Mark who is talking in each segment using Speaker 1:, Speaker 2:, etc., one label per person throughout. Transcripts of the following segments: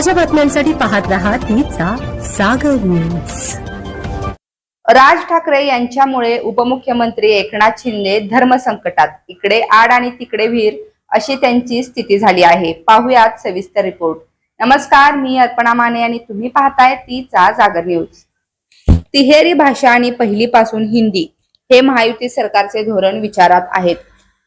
Speaker 1: ताज्या बातम्यांसाठी पाहत राहा तिचा सागर न्यूज.
Speaker 2: राज ठाकरे यांच्यामुळे उपमुख्यमंत्री एकनाथ शिंदे धर्मसंकटात इकडे आड आणि तिकडे वीर अशी त्यांची स्थिती झाली आहे. पाहुयात सविस्तर रिपोर्ट. नमस्कार मी अर्पणा माने आणि तुम्ही पाहताय तीचा जागर न्यूज. तिहेरी भाषा आणि पहिलीपासून हिंदी हे महायुती सरकारचे धोरण विचारात आहेत.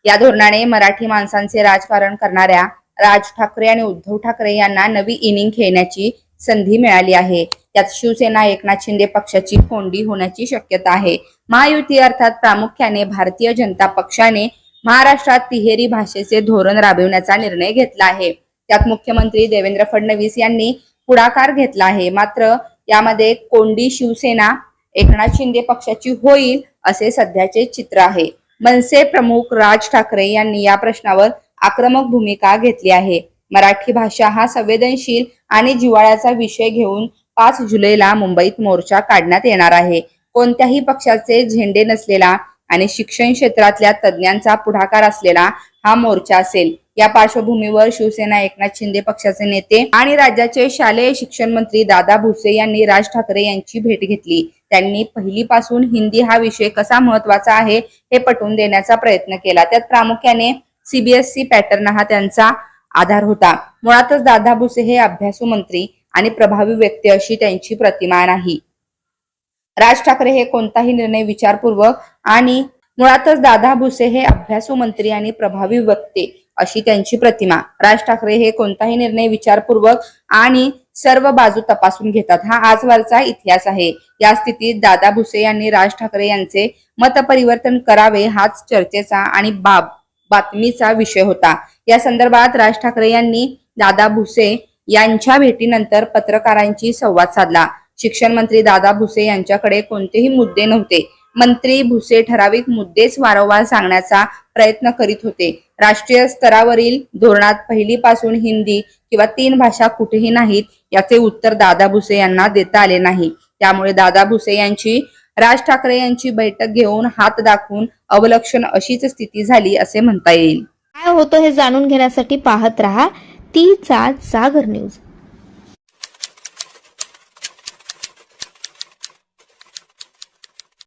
Speaker 2: या धोरणाने मराठी माणसांचे राजकारण करणाऱ्या राज ठाकरे आणि उद्धव ठाकरे यांना नवी इनिंग खेळण्याची संधी मिळाली आहे. त्यात शिवसेना एकनाथ शिंदे पक्षाची कोंडी होण्याची शक्यता आहे. महायुती अर्थात प्रामुख्याने भारतीय जनता पक्षाने महाराष्ट्रात तिहेरी भाषेचे धोरण राबविण्याचा निर्णय घेतला आहे. त्यात मुख्यमंत्री देवेंद्र फडणवीस यांनी पुढाकार घेतला आहे. मात्र यामध्ये कोंडी शिवसेना एकनाथ शिंदे पक्षाची होईल असे सध्याचे चित्र आहे. मनसे प्रमुख राज ठाकरे यांनी या प्रश्नावर आक्रमक भूमिका घेतली आहे. मराठी भाषा हा संवेदनशील आणि जिव्हाळ्याचा विषय घेऊन पाच जुलैला मुंबईत मोर्चा काढण्यात येणार आहे. कोणत्याही पक्षाचे झेंडे नसलेला आणि शिक्षण क्षेत्रातल्या तज्ज्ञांचा पुढाकार असलेला हा मोर्चा असेल. या पार्श्वभूमीवर शिवसेना एकनाथ शिंदे पक्षाचे नेते आणि राज्याचे शालेय शिक्षण मंत्री दादा भुसे यांनी राज ठाकरे यांची भेट घेतली. त्यांनी पहिलीपासून हिंदी हा विषय कसा महत्त्वाचा आहे हे पटवून देण्याचा प्रयत्न केला. त्यात प्रामुख्याने सीबीएसई पॅटर्न हा त्यांचा आधार होता. मुळातच दादा भुसे हे अभ्यासू मंत्री आणि प्रभावी व्यक्ती अशी त्यांची प्रतिमा नाही. राज ठाकरे हे कोणताही निर्णय विचारपूर्वक आणि मुळातच दादा भुसे हे अभ्यासू मंत्री आणि प्रभावी व्यक्ती अशी त्यांची प्रतिमा. राज ठाकरे हे कोणताही निर्णय विचारपूर्वक आणि सर्व बाजू तपासून घेतात. हा आजवरचा इतिहास आहे. या स्थितीत दादा भुसे यांनी राज ठाकरे यांचे मतपरिवर्तन करावे हाच चर्चेचा आणि बाब बातमीचा विषय होता. या संदर्भात राज ठाकरे यांनी दादा भुसे यांच्या भेटीनंतर पत्रकारांशी संवाद साधला. शिक्षण मंत्री दादा भुसे यांच्याकडे कोणतेही मुद्दे नव्हते. मंत्री भुसे ठराविक मुद्देच वारंवार सांगण्याचा प्रयत्न करीत होते. राष्ट्रीय स्तरावरील धोरणात पहिलीपासून हिंदी किंवा तीन भाषा कुठेही नाहीत याचे उत्तर दादा भुसे यांना देता आले नाही. त्यामुळे दादा भुसे यांची राज ठाकरे यांची बैठक घेऊन हात दाखवून अवलक्षण अशीच स्थिती झाली असे म्हणता येईल.
Speaker 3: काय होतं हे जाणून घेण्यासाठी पाहत रहा तीचा जागर न्यूज.